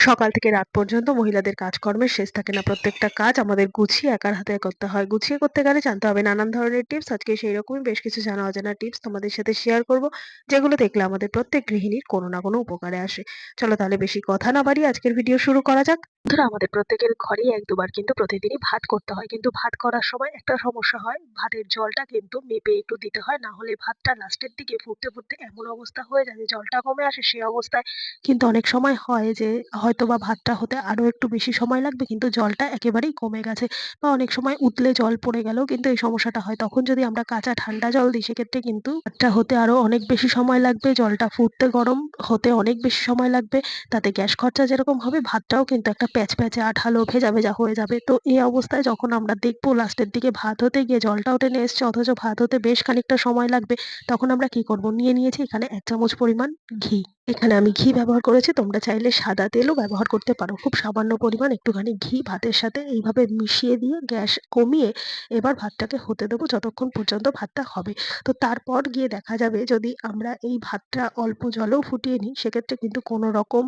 সকাল থেকে রাত পর্যন্ত মহিলাদের কাজকর্মের শেষ থাকে না। প্রত্যেকটা কাজ আমাদের গুছিয়ে একার হাতে করতে হয়। গুছিয়ে করতে গেলে জানতে হবে নানান ধরনের টিপস আজকে সেই রকমই বেশ কিছু জানা অজানা টিপস তোমাদের সাথে শেয়ার করব, যেগুলো দেখলে আমাদের প্রত্যেক গৃহিণীর কোনো না কোনো উপকারে আসে। চলো তাহলে বেশি কথা না বাড়িয়ে আজকের ভিডিও শুরু করা যাক। বন্ধুরা, আমাদের প্রত্যেকের ঘরেই এক দুবার কিন্তু প্রতিদিনই ভাত করতে হয়। কিন্তু ভাত করার সময় একটা সমস্যা হয়, ভাতের জলটা কিন্তু মেপে একটু দিতে হয়। না হলে ভাতটা লাস্টের দিকে ফুটতে ফুটতে এমন অবস্থা হয়ে যায় যে জলটা কমে আসে সেই অবস্থায়। কিন্তু অনেক সময় হয় যে হয়তোবা ভাতটা হতে আরও একটু বেশি সময় লাগবে, কিন্তু জলটা একেবারেই কমে গেছে। বা অনেক সময় উতলে জল পড়ে গেলেও কিন্তু এই সমস্যাটা হয়। তখন যদি আমরা কাঁচা ঠান্ডা জল দিই, সেক্ষেত্রে কিন্তু ভাতটা হতে আরও অনেক বেশি সময় লাগবে, জলটা ফুটতে গরম হতে অনেক বেশি সময় লাগবে। তাতে গ্যাস খরচা যেরকম হবে, ভাতটাও কিন্তু একটা প্যাচ প্যাচে আঠালো ভেজা ভেজা হয়ে যাবে। তো এই অবস্থায় যখন আমরা দেখব লাস্টের দিকে ভাত হতে গিয়ে জলটাও টেনে এসছে, অথচ ভাত হতে বেশ খানিকটা সময় লাগবে, তখন আমরা কি করব? নিয়ে নিয়েছি এখানে এক চামচ পরিমাণ ঘি। এখানে আমি ঘি ব্যবহার করেছি, তোমরা চাইলে সাদা তেলও ব্যবহার করতে পারো। খুব সামান্য পরিমাণ একটুখানি ঘি ভাতের সাথে এইভাবে মিশিয়ে দিয়ে গ্যাস কমিয়ে এবার ভাতটাকে হতে দেবো যতক্ষণ পর্যন্ত ভাতটা হবে। তো তারপর গিয়ে দেখা যাবে যদি আমরা এই ভাতটা অল্প জলেও ফুটিয়ে নিই, সেক্ষেত্রে কিন্তু কোনো রকম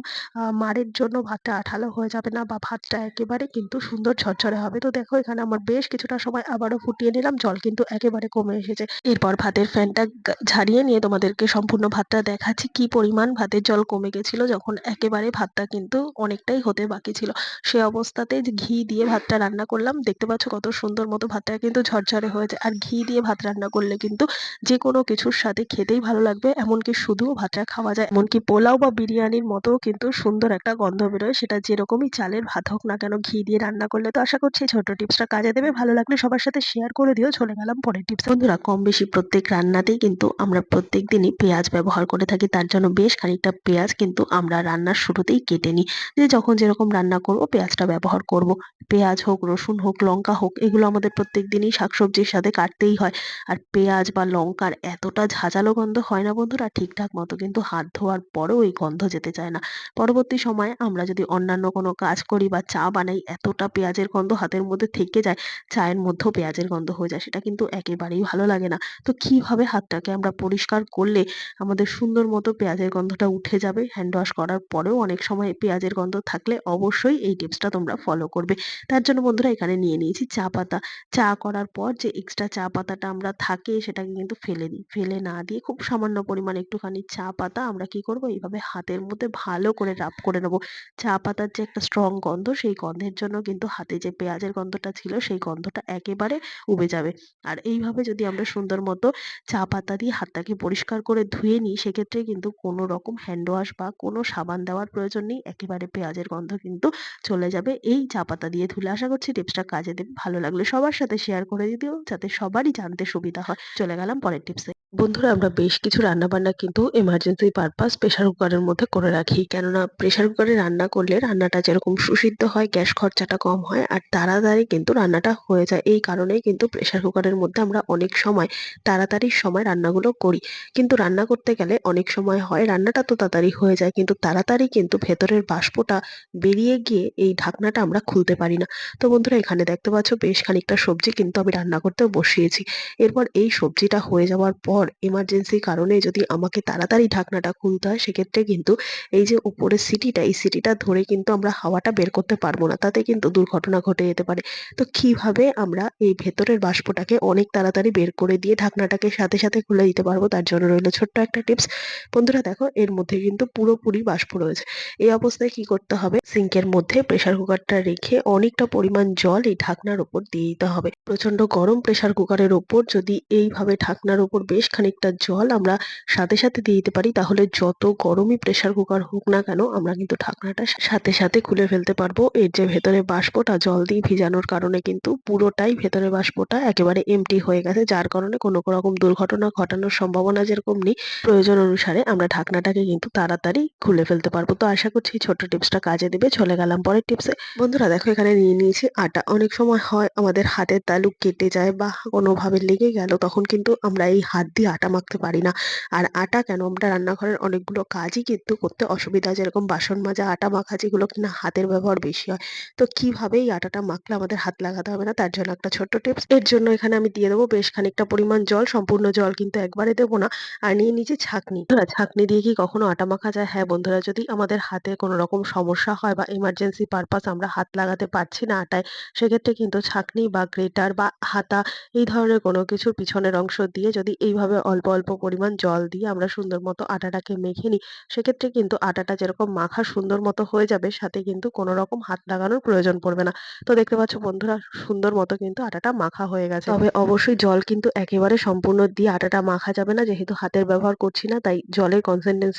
মাড়ের জন্য ভাতটা আঠালো হয়ে যাবে না বা ভাতটা একেবারে কিন্তু সুন্দর ঝরঝরে হবে। তো দেখো এখানে আমার বেশ কিছুটা সময় আবারও ফুটিয়ে নিলাম, জল কিন্তু একেবারে কমে এসেছে। এরপর ভাতের ফ্যানটা ঝাড়িয়ে নিয়ে তোমাদেরকে সম্পূর্ণ ভাতটা দেখাচ্ছি, কি পরিমাণ ভাতের জল কমে গেছিল যখন একেবারে ভাতটা কিন্তু অনেকটাই হতে বাকি ছিল। সে অবস্থাতে ঘি দিয়ে ভাতটা রান্না করলাম, দেখতে পাচ্ছ কত সুন্দর মতো ভাতটা কিন্তু ঝরঝরে হয়েছে। আর ঘি দিয়ে ভাত রান্না করলে কিন্তু যে কোনো কিছুর সাথে খেতেই ভালো লাগবে, এমনকি শুধু ভাতটা খাওয়া যায়। এমনকি পোলাও বা বিরিয়ানির মতো কিন্তু সুন্দর একটা গন্ধ বেরোয়। সেটা যেরকমই চালের ভাত হোক না কেন, ঘি দিয়ে রান্না করলে তো আশা করছি ছোট টিপসটা কাজে দেবে। ভালো লাগলে সবার সাথে শেয়ার করে দিও। চলে গেলাম পরের টিপস। বন্ধুরা কম বেশি প্রত্যেক রান্নাতেই কিন্তু আমরা প্রত্যেক দিনই পেঁয়াজ ব্যবহার করে থাকি, তার জন্য বেশ খানিকটা পেঁয়াজ কিন্তু আমরা রান্নার শুরুতেই কেটে নিই। যে যখন যেরকম রান্না করব, পেঁয়াজটা ব্যবহার করব। পেঁয়াজ হোক, রসুন হোক, লঙ্কা হোক, এগুলো আমাদের প্রত্যেক দিনই শাকসবজির সাথে কাটতেই হয়। আর পেঁয়াজ বা লঙ্কার এতটা ঝাঁঝালো গন্ধ হয় না বন্ধুরা, ঠিকঠাক মতো কিন্তু হাত ধোয়ার পরেও এই গন্ধ যেতে চায় না। পরবর্তী সময়ে আমরা যদি অন্যান্য কোনো কাজ করি বা চা বানাই, এতটা পেঁয়াজের গন্ধ হাতের মধ্যে থেকে যায়, চায়ের মধ্যেও পেঁয়াজের গন্ধ হয়ে যায়, সেটা কিন্তু একেবারেই ভালো লাগে না। তো কীভাবে হাতটাকে আমরা পরিষ্কার করলে আমাদের সুন্দর মতো পেঁয়াজের গন্ধটা উঠে যাবে। হ্যান্ড ওয়াশ করার পরেও অনেক সময় পেঁয়াজের গন্ধ থাকলে অবশ্যই এই টিপসটা তোমরা ফলো করবে। তার জন্য বন্ধুরা এখানে নিয়ে নিয়েছি চা পাতা। চা করার পর যে এক্সট্রা চা পাতাটা আমরা থাকে সেটাকে কিন্তু ফেলে দিই। ফেলে না দিয়ে খুব সামান্য পরিমাণ একটুখানি চা পাতা আমরা কি করব? এইভাবে হাতের মধ্যে ভালো করে রাব করে নেব। চা পাতার যে একটা স্ট্রং গন্ধ সেই গন্ধের জন্য কিন্তু হাতে যে পেঁয়াজের গন্ধটা ছিল সেই গন্ধটা একেবারে উবে যাবে। আর এইভাবে যদি আমরা সুন্দর মতো চা পাতা দিয়ে হাতটাকে পরিষ্কার করে ধুয়ে নিই সেক্ষেত্রে কিন্তু কোনো রকম হ্যান্ড ওয়াশ বা কোনো সাবান দেওয়ার প্রয়োজন নেই। একেবারে পেঁয়াজের গন্ধ কিন্তু চলে যাবে। এই চা পাতা দিয়ে ধুলে আশা করছি টিপসটা কাজে দেবে। ভালো লাগলে সবার সাথে শেয়ার করে দিও যাতে সবারই জানতে সুবিধা হয়। চলে গেলাম পরের টিপসে বন্ধুরা, আমরা বেশ কিছু রান্নাবান্না কিন্তু এমার্জেন্সি পারপাস প্রেশার কুকারের মধ্যে করে রাখি। কেননা প্রেশার কুকারে রান্না করলে রান্নাটা যেরকম সুসিদ্ধ হয়, গ্যাস খরচাটা কম হয়, আর তাড়াতাড়ি কিন্তু রান্নাটা হয়ে যায়। এই কারণেই কিন্তু প্রেশার কুকারের মধ্যে আমরা অনেক সময় তাড়াতাড়ির সময় রান্নাগুলো করি। কিন্তু রান্না করতে গেলে অনেক সময় হয়, রান্নাটা তো তাড়াতাড়ি হয়ে যায়, কিন্তু তাড়াতাড়ি কিন্তু ভেতরের বাষ্পটা বেরিয়ে গিয়ে এই ঢাকনাটা আমরা খুলতে পারি না। তো বন্ধুরা, এখানে দেখতে পাচ্ছ বেশ খানিকটা সবজি কিন্তু আমি রান্না করতেও বসিয়েছি। এরপর এই সবজিটা হয়ে যাওয়ার পর এমার্জেন্সি কারণে যদি আমাকে তাড়াতাড়ি ঢাকনাটা খুলতে হয়, সেক্ষেত্রে কিন্তু এই যে উপরের সিটিটা, এই সিটিটা ধরে কিন্তু আমরা হাওয়াটা বের করতে পারব না। তাতে কিন্তু দুর্ঘটনা ঘটে যেতে পারে। তো কীভাবে আমরা এই ভেতরের বাষ্পটাকে অনেক তাড়াতাড়ি বের করে দিয়ে ঢাকনাটাকে সাথে সাথে খুলে দিতে পারব, তার জন্য রইল ছোট্ট একটা টিপস। বন্ধুরা, দেখো, এর মধ্যে কিন্তু পুরোপুরি বাষ্প রয়েছে। এই অবস্থায় কি করতে হবে? সিঙ্কের মধ্যে প্রেসার কুকারটা রেখে অনেকটা পরিমাণ জল এই ঢাকনার উপর দিয়ে দিতে হবে। প্রচণ্ড গরম প্রেসার কুকারের ওপর যদি এইভাবে ঢাকনার উপর বেশ খানিকটা জল আমরা সাথে সাথে দিয়ে দিতে পারি, তাহলে যত গরমই প্রেসার কুকার হোক না কেন আমরা কিন্তু ঢাকনাটা সাথে সাথে খুলে ফেলতে পারব। এর যে ভেতরে বাষ্পটা জল দিয়ে ভিজানোর কারণে কিন্তু পুরোটাই ভেতরে বাষ্পটা একেবারে এমটি হয়ে গেছে, যার কারণে কোনো রকম দুর্ঘটনা ঘটানোর সম্ভাবনা যেরকম নেই, প্রয়োজন অনুসারে আমরা ঢাকনাটাকে কিন্তু তাড়াতাড়ি খুলে ফেলতে পারব। তো আশা করছি ছোট টিপসটা কাজে দেবে। চলে গেলাম পরের টিপসে। বন্ধুরা দেখো, এখানে নিয়ে নিয়েছি আটা। অনেক সময় হয় আমাদের হাতের তালু কেটে যায় বা কোনোভাবে লেগে গেল, তখন কিন্তু আমরা এই হাত দিয়ে আটা মাখতে পারি না। আর আটা কেন? আমরা রান্নাঘরের অনেকগুলো কাজই কিন্তু করতে অসুবিধা। যেরকম বাসন মাজা, আটা মাখা, যেগুলো কিনা হাতের ব্যবহার বেশি হয়। তো কীভাবে এই আটাটা মাখলে আমাদের হাত লাগাতে হবে না? তার জন্য একটা ছোট্ট টিপস। এর জন্য এখানে আমি দিয়ে দেবো বেশ খানিকটা পরিমাণ জল। সম্পূর্ণ জল কিন্তু একবারে দেবো না। আর নিয়ে নিচে ছাঁকনি। ছাঁকনি দিয়ে কি কখনো কখনো আটা মাখা যায়? হ্যাঁ বন্ধুরা, যদি আমাদের হাতে কোনো রকম সমস্যা হয় বা এমার্জেন্সি পারপাস আমরা হাত লাগাতে পারছি না আটায়, সেক্ষেত্রে কিন্তু ছাঁকনি বা গ্রেটার বা হাতা এই ধরনের কোনো কিছুর পিছনের অংশ দিয়ে যদি এইভাবে অল্প, অল্প পরিমাণ জল দিয়ে আমরা সুন্দর মতো আটাটাকে মেখে নিই, সেক্ষেত্রে কিন্তু আটাটা যেরকম মাখা সুন্দর মতো হয়ে যাবে, সাথে কিন্তু কোনো রকম হাত লাগানোর প্রয়োজন পড়বে না। তো দেখতে পাচ্ছ বন্ধুরা সুন্দর মতো কিন্তু আটাটা মাখা হয়ে গেছে। তবে অবশ্যই জল কিন্তু একেবারে সম্পূর্ণ দিয়ে আটাটা মাখা যাবে না যেহেতু হাতের ব্যবহার করছি না তাই জলের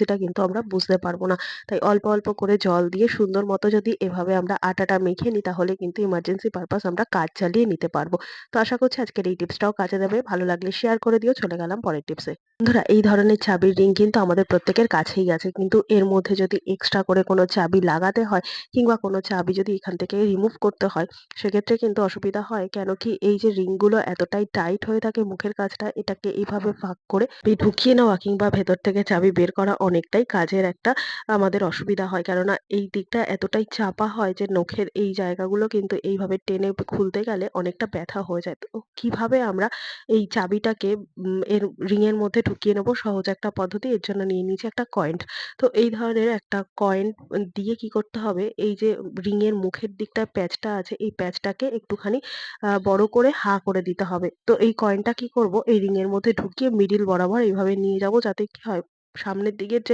কনসিস্টেন্সিটা কিন্তু আমরা বুঝতে পারব না। তাই অল্প, অল্প করে জল দিয়ে সুন্দর মতো যদি এভাবে আমরা আটাটা মেখে নিই তাহলে কিন্তু ইমার্জেন্সি পারপাস আমরা কাজ চালিয়ে নিতে পারব। তো আশা করছি আজকের এই টিপসটাও কাজে দেবে। ভালো লাগলে শেয়ার করে দিও। চলে গেলাম পরের টিপসে। বন্ধুরা এই ধরনের চাবির রিং কিন্তু আমাদের প্রত্যেকের কাছেই আছে। কিন্তু এর মধ্যে যদি এক্সট্রা করে কোনো চাবি লাগাতে হয় কিংবা কোনো চাবি যদি এখান থেকে রিমুভ করতে হয় সেক্ষেত্রে কিন্তু অসুবিধা হয়। কেন কি এই যে রিংগুলো এতটাই টাইট হয়ে থাকে মুখের কাছটা এটাকে এইভাবে ফাঁক করে ঢুকিয়ে নেওয়া কিংবা ভেতর থেকে চাবি বের করা অনেকটাই কাজের একটা আমাদের অসুবিধা হয়। কেননা এই দিকটা এতটাই চাপা হয় যে নখের এই জায়গাগুলো কিন্তু এইভাবে টেনে খুলতে গেলে অনেকটা ব্যথা হয়ে যায়। তো কীভাবে আমরা এই চাবিটাকে এর রিংয়ের মধ্যে ঢুকিয়ে নেব সহজ একটা পদ্ধতি। এর জন্য নিয়ে নিয়েছি একটা কয়েন। তো এই ধরনের একটা কয়েন দিয়ে কি করতে হবে, এই যে রিংয়ের মুখের দিকটায় প্যাচটা আছে, এই প্যাচটাকে একটুখানি বড় করে হা করে দিতে হবে। তো এই কয়েনটা কি করব, এই রিংয়ের মধ্যে ঢুকিয়ে মিডিল বরাবর এইভাবে নিয়ে যাব যাতে কি হয় সামনের দিকে যে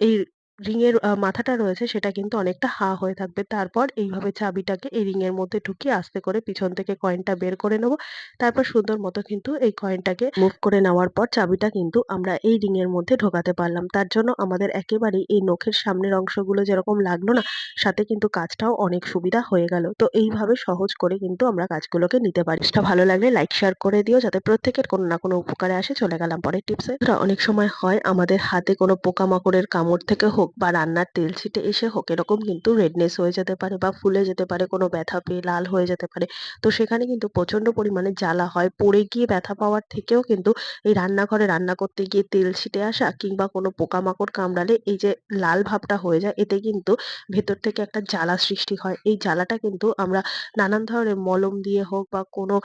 এই রিং এর আ মাথাটা রয়েছে সেটা কিন্তু অনেকটা হা হয়ে থাকবে। তারপর এইভাবে চাবিটাকে এই রিং এর মধ্যে ঢুকিয়ে আস্তে করে পিছন থেকে কয়েনটা বের করে নেব। তারপর সুন্দর মতো কিন্তু এই কয়েনটাকে মুভ করে নেওয়ার পর চাবিটা কিন্তু আমরা এই রিং এর মধ্যে ঢোকাতে পারলাম। তার জন্য আমাদের একেবারেই এই নখের সামনের অংশগুলো যেরকম লাগল না সাথে কিন্তু কাজটাও অনেক সুবিধা হয়ে গেল। তো এইভাবে সহজ করে কিন্তু আমরা কাজগুলোকে নিতে পারি। টিপসটা ভালো লাগলে লাইক শেয়ার করে দিও যাতে প্রত্যেকের কোনো না কোনো উপকারে আসে। চলে গেলাম পরের টিপসে। অনেক সময় হয় আমাদের হাতে কোনো পোকামাকড়ের কামড় থেকে হোক বা রান্নার তেল ছিটে এসে হোক, এরকম কিন্তু রেডনেস হয়ে যেতে পারে বা ফুলে যেতে পারে, কোনো ব্যথা পেয়ে লাল হয়ে যেতে পারে। তো সেখানে কিন্তু প্রচণ্ড পরিমাণে জ্বালা হয়। পড়ে গিয়ে ব্যথা পাওয়ার থেকেও কিন্তু এই রান্নাঘরে রান্না করতে গিয়ে তেল ছিটে আসা কিংবা কোনো পোকামাকড় কামড়ালে এই যে লাল ভাবটা হয়ে যায়, এতে কিন্তু ভেতর থেকে একটা জ্বালা সৃষ্টি হয়। এই জ্বালাটা কিন্তু আমরা নানান ধরনের মলম দিয়ে হোক বা কোনো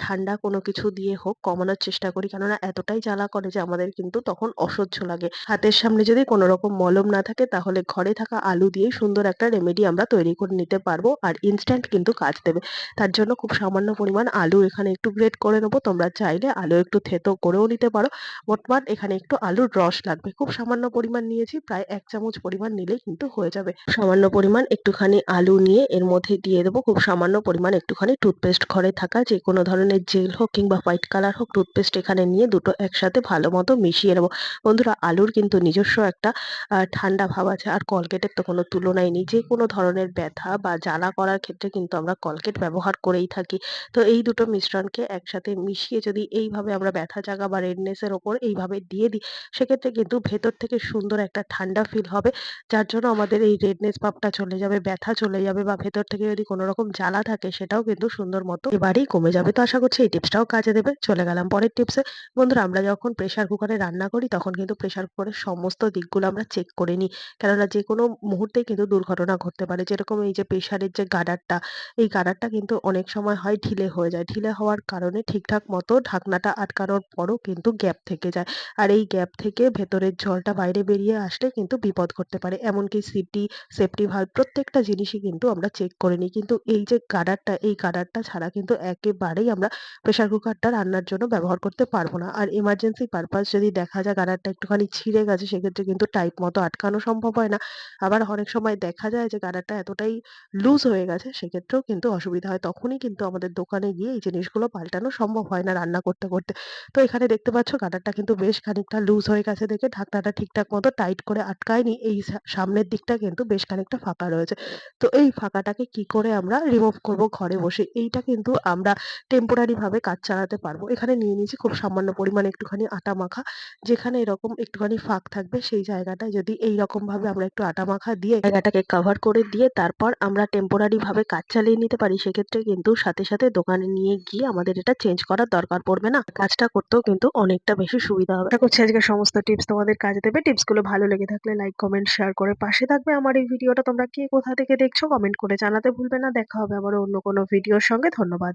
ঠান্ডা কোনো কিছু দিয়ে হোক কমানোর চেষ্টা করি। কেননা এতটাই জ্বালা করে যে আমাদের কিন্তু তখন অসহ্য লাগে। হাতের সামনে যদি কোনো রকম মলম না থাকে তাহলে ঘরে থাকা আলু দিয়েই সুন্দর একটা রেমেডি আমরা তৈরি করে নিতে পারব। আর ইনস্ট্যান্ট কিন্তু কাজ দেবে। তার জন্য খুব সামান্য পরিমাণ আলু এখানে একটু গ্রেট করে নেব। তোমরা চাইলে আলু একটু থেতো করেও নিতে পারো। মোটমাট এখানে একটু আলুর রস লাগবে। খুব সামান্য পরিমাণ নিয়েছি, প্রায় ১ চামচ পরিমাণ নিলেই কিন্তু হয়ে যাবে। সামান্য পরিমাণ একটুখানি আলু নিয়ে এর মধ্যে দিয়ে দেবো খুব সামান্য পরিমাণ একটুখানি টুথপেস্ট ঘরে থাকা যেকোনো ধরনের জেল হোক কিংবা হোয়াইট কালার হোক টুথপেস্ট এখানে নিয়ে দুটো একসাথে ভালো মতো মিশিয়ে নেব। বন্ধুরা, আলুর কিন্তু নিজস্ব একটা আ ঠান্ডা ভাব আছে আর কলগেটের তো কোনো তুলনাই নেই। যে কোনো ধরনের ব্যথা বা জ্বালা করার ক্ষেত্রে কিন্তু আমরা কলগেট ব্যবহার করেই থাকি। তো এই দুটো মিশ্রণকে একসাথে মিশিয়ে যদি এইভাবে আমরা ব্যথা জাগা বা রেডনেস এর ওপর এইভাবে দিয়ে দিই সেক্ষেত্রে কিন্তু ভেতর থেকে সুন্দর একটা ঠান্ডা ফিল হবে। যার জন্য আমাদের এই রেডনেস ভাবটা চলে যাবে, ব্যথা চলে যাবে বা ভেতর থেকে যদি কোনো রকম জ্বালা থাকে সেটাও কিন্তু সুন্দর মতো এবারেই কমে যাবে। তো আশা করছি এই টিপসটাও কাজে দেবে। চলে গেলাম পরের টিপসে। বন্ধুরা আমরা যখন প্রেশার কুকারে রান্না করি তখন কিন্তু প্রেশার কুকারের সমস্ত দিকগুলো আমরা চেক করে নিই। কেননা যেকোনো মুহূর্তেই কিন্তু দুর্ঘটনা ঘটতে পারে। যেরকম এই যে প্রেশারের যে গার্ডারটা, এই গার্ডারটা কিন্তু অনেক সময় হয় ঢিলে হয়ে যায়। ঢিলে হওয়ার কারণে ঠিকঠাক মতো ঢাকনাটা আটকানোর পরও কিন্তু গ্যাপ থেকে যায়। আর এই গ্যাপ থেকে ভেতরের জলটা বাইরে বেরিয়ে আসলে কিন্তু বিপদ ঘটতে পারে। এমনকি সিটি, সেফটি ভালভ প্রত্যেকটা জিনিসই কিন্তু আমরা চেক করে নিই। কিন্তু এই যে গার্ডারটা, এই গার্ডারটা ছাড়া কিন্তু একেবারেই আমরা প্রেশার কুকারটা রান্নার জন্য ব্যবহার করতে পারব না। আর এমার্জেন্সি পারপাস যদি দেখা যায় গার্ডারটা একটুখানি ছিঁড়ে গেছে সেক্ষেত্রে কিন্তু টাইট মতো আটকানো সম্ভব হয় না। আবার অনেক সময় দেখা যায় যে গার্ডারটা এতটাই লুজ হয়ে গেছে সেক্ষেত্রেও কিন্তু অসুবিধা হয়। তখনই কিন্তু আমাদের দোকানে গিয়ে এই জিনিসগুলো পাল্টানো সম্ভব হয় না রান্না করতে, করতে। তো এখানে দেখতে পাচ্ছ গার্ডারটা কিন্তু বেশ খানিকটা লুজ হয়ে গেছে দেখে ঢাকনাটা ঠিকঠাক মতো টাইট করে আটকায়নি। এই সামনের দিকটা কিন্তু বেশ খানিকটা ফাঁকা রয়েছে। তো এই ফাঁকাটাকে কি করে আমরা রিমুভ করব ঘরে বসে? এইটা কিন্তু আমরা টেম্পোরারি ভাবে কাজ চালাতে পারব। এখানে নিয়ে নিয়েছি খুব সামান্য পরিমাণে একটুখানি আটা মাখা। যেখানে এরকম একটুখানি ফাঁক থাকবে সেই জায়গাটায় যদি এইরকমভাবে আমরা একটু আটা মাখা দিয়ে জায়গাটাকে কভার করে দিয়ে তারপর আমরা টেম্পোরারি ভাবে কাজ চালিয়ে নিতে পারি সেক্ষেত্রে কিন্তু সাথে, সাথে দোকানে নিয়ে গিয়ে আমাদের এটা চেঞ্জ করার দরকার পড়বে না। কাজটা করতেও কিন্তু অনেকটা বেশি সুবিধা হবে। আশা করছি আজকের সমস্ত টিপস তোমাদের কাজে দেবে। টিপসগুলো ভালো লেগে থাকলে লাইক, কমেন্ট, শেয়ার করে পাশে থাকবে। আমার এই ভিডিওটা তোমরা কে কোথা থেকে দেখছ কমেন্ট করে জানাতে ভুলবে না। দেখা হবে আবার অন্য কোনো ভিডিওর সঙ্গে। ধন্যবাদ।